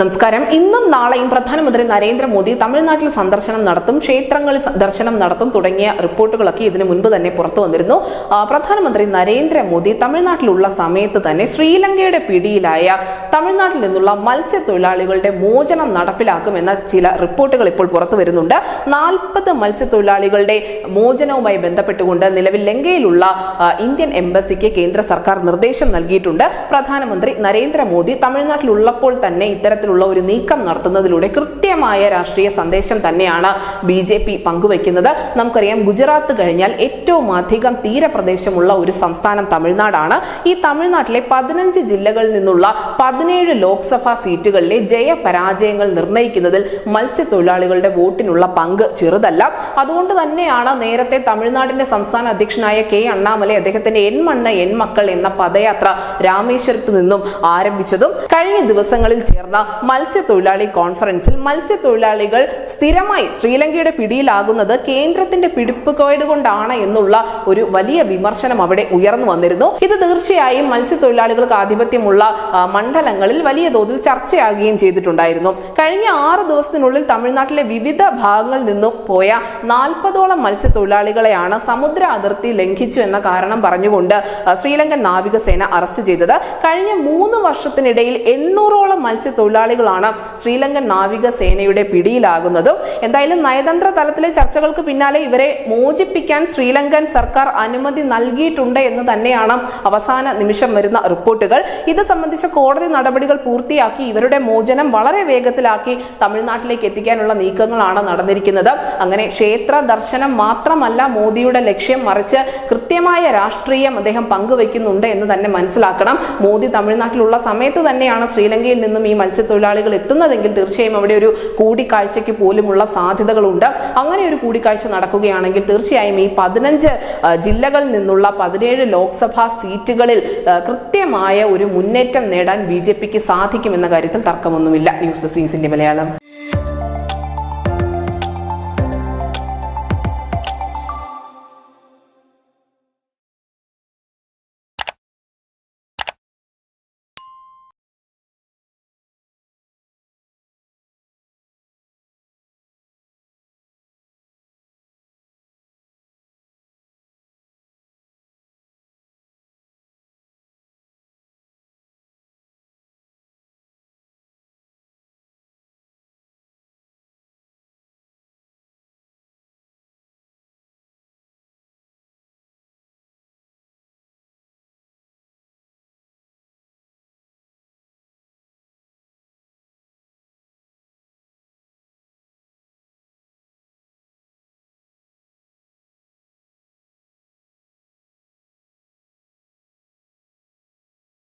നമസ്കാരം. ഇന്നും നാളെയും പ്രധാനമന്ത്രി നരേന്ദ്രമോദി തമിഴ്നാട്ടിൽ സന്ദർശനം നടത്തും ക്ഷേത്രങ്ങളിൽ ദർശനം നടത്തും തുടങ്ങിയ റിപ്പോർട്ടുകളൊക്കെ ഇതിനു മുൻപ് തന്നെ പുറത്തു വന്നിരുന്നു. പ്രധാനമന്ത്രി നരേന്ദ്രമോദി തമിഴ്നാട്ടിലുള്ള സമയത്ത് തന്നെ ശ്രീലങ്കയുടെ പിടിയിലായ തമിഴ്നാട്ടിൽ നിന്നുള്ള മത്സ്യത്തൊഴിലാളികളുടെ മോചനം നടപ്പിലാക്കുമെന്ന ചില റിപ്പോർട്ടുകൾ ഇപ്പോൾ പുറത്തു വരുന്നുണ്ട്. നാൽപ്പത് മത്സ്യത്തൊഴിലാളികളുടെ മോചനവുമായി ബന്ധപ്പെട്ടുകൊണ്ട് നിലവിൽ ലങ്കയിലുള്ള ഇന്ത്യൻ എംബസിക്ക് കേന്ദ്ര സർക്കാർ നിർദ്ദേശം നൽകിയിട്ടുണ്ട്. പ്രധാനമന്ത്രി നരേന്ദ്രമോദി തമിഴ്നാട്ടിലുള്ളപ്പോൾ തന്നെ ഇത്തരത്തിലുള്ള ഒരു നീക്കം നടത്തുന്നതിലൂടെ കൃത്യമായ രാഷ്ട്രീയ സന്ദേശം തന്നെയാണ് ബി ജെ പി പങ്കുവയ്ക്കുന്നത്. നമുക്കറിയാം ഗുജറാത്ത് കഴിഞ്ഞാൽ ഏറ്റവും അധികം തീരപ്രദേശമുള്ള ഒരു സംസ്ഥാനം തമിഴ്നാടാണ്. ഈ തമിഴ്നാട്ടിലെ പതിനഞ്ച് ജില്ലകളിൽ നിന്നുള്ള പതിനേഴ് ലോക്സഭാ സീറ്റുകളിലെ ജയപരാജയങ്ങൾ നിർണയിക്കുന്നതിൽ മത്സ്യത്തൊഴിലാളികളുടെ വോട്ടിനുള്ള പങ്ക് ചെറുതല്ല. അതുകൊണ്ട് തന്നെയാണ് നേരത്തെ തമിഴ്നാടിന്റെ സംസ്ഥാന അധ്യക്ഷനായ കെ അണ്ണാമലൈ അദ്ദേഹത്തിന്റെ എൺമണ്ണ് എൺമക്കൾ എന്ന പദയാത്ര രാമേശ്വരത്ത് നിന്നും ആരംഭിച്ചതും കഴിഞ്ഞ ദിവസങ്ങളിൽ ചേർന്ന മത്സ്യത്തൊഴിലാളി കോൺഫറൻസിൽ മത്സ്യത്തൊഴിലാളികൾ സ്ഥിരമായി ശ്രീലങ്കയുടെ പിടിയിലാകുന്നത് കേന്ദ്രത്തിന്റെ പിടിപ്പുകേട് കൊണ്ടാണ് എന്നുള്ള ഒരു വലിയ വിമർശനം അവിടെ ഉയർന്നു വന്നിരുന്നു. ഇത് തീർച്ചയായും മത്സ്യത്തൊഴിലാളികൾക്ക് ആധിപത്യമുള്ള മണ്ഡലങ്ങളിൽ വലിയ തോതിൽ ചർച്ചയാകുകയും ചെയ്തിട്ടുണ്ടായിരുന്നു. കഴിഞ്ഞ ആറ് ദിവസത്തിനുള്ളിൽ തമിഴ്നാട്ടിലെ വിവിധ ഭാഗങ്ങളിൽ നിന്നും പോയ നാൽപ്പതോളം മത്സ്യത്തൊഴിലാളികളെയാണ് സമുദ്ര അതിർത്തി ലംഘിച്ചു എന്ന കാരണം പറഞ്ഞുകൊണ്ട് ശ്രീലങ്കൻ നാവികസേന അറസ്റ്റ് ചെയ്തത്. കഴിഞ്ഞ മൂന്ന് വർഷത്തിനിടയിൽ എണ്ണൂറോളം മത്സ്യത്തൊഴിലാളികളാണ് ശ്രീലങ്കൻ നാവികസേനയുടെ പിടിയിലാകുന്നത്. എന്തായാലും നയതന്ത്ര തലത്തിലെ ചർച്ചകൾക്ക് പിന്നാലെ ഇവരെ മോചിപ്പിക്കാൻ ശ്രീലങ്കൻ സർക്കാർ അനുമതി നൽകിയിട്ടുണ്ട് എന്ന് തന്നെയാണ് അവസാന നിമിഷം വരുന്ന റിപ്പോർട്ടുകൾ. ഇത് സംബന്ധിച്ച കോടതി നടപടികൾ പൂർത്തിയാക്കി ഇവരുടെ മോചനം വളരെ വേഗത്തിലാക്കി തമിഴ്നാട്ടിലേക്ക് എത്തിക്കാനുള്ള നീക്കങ്ങളാണ് നടന്നിരിക്കുന്നത്. അങ്ങനെ ക്ഷേത്ര ദർശനം മാത്രമല്ല മോദിയുടെ ലക്ഷ്യം മറിച്ച് കൃത്യമായ രാഷ്ട്രീയം അദ്ദേഹം പങ്കുവയ്ക്കുന്നുണ്ട് എന്ന് തന്നെ മനസ്സിലാക്കണം. മോദി തമിഴ്നാട്ടിലുള്ള സമയത്ത് തന്നെയാണ് ശ്രീലങ്കയിൽ നിന്നും ഈ മത്സ്യത്തൊഴിലാളികൾ എത്തുന്നതെങ്കിൽ തീർച്ചയായും അവിടെ ഒരു കൂടിക്കാഴ്ചയ്ക്ക് പോലുമുള്ള സാധ്യതകളുണ്ട്. അങ്ങനെ ഒരു കൂടിക്കാഴ്ച നടക്കുകയാണെങ്കിൽ തീർച്ചയായും ഈ പതിനഞ്ച് ജില്ലകളിൽ നിന്നുള്ള പതിനേഴ് ലോക്സഭാ സീറ്റുകളിൽ കൃത്യമായ ഒരു മുന്നേറ്റം നേടാൻ ബി ജെ പിക്ക് സാധിക്കുമെന്ന കാര്യത്തിൽ തർക്കമൊന്നുമില്ല. ന്യൂസ് ഡെസ്ക് ന്യൂസിന്റെ മലയാളം.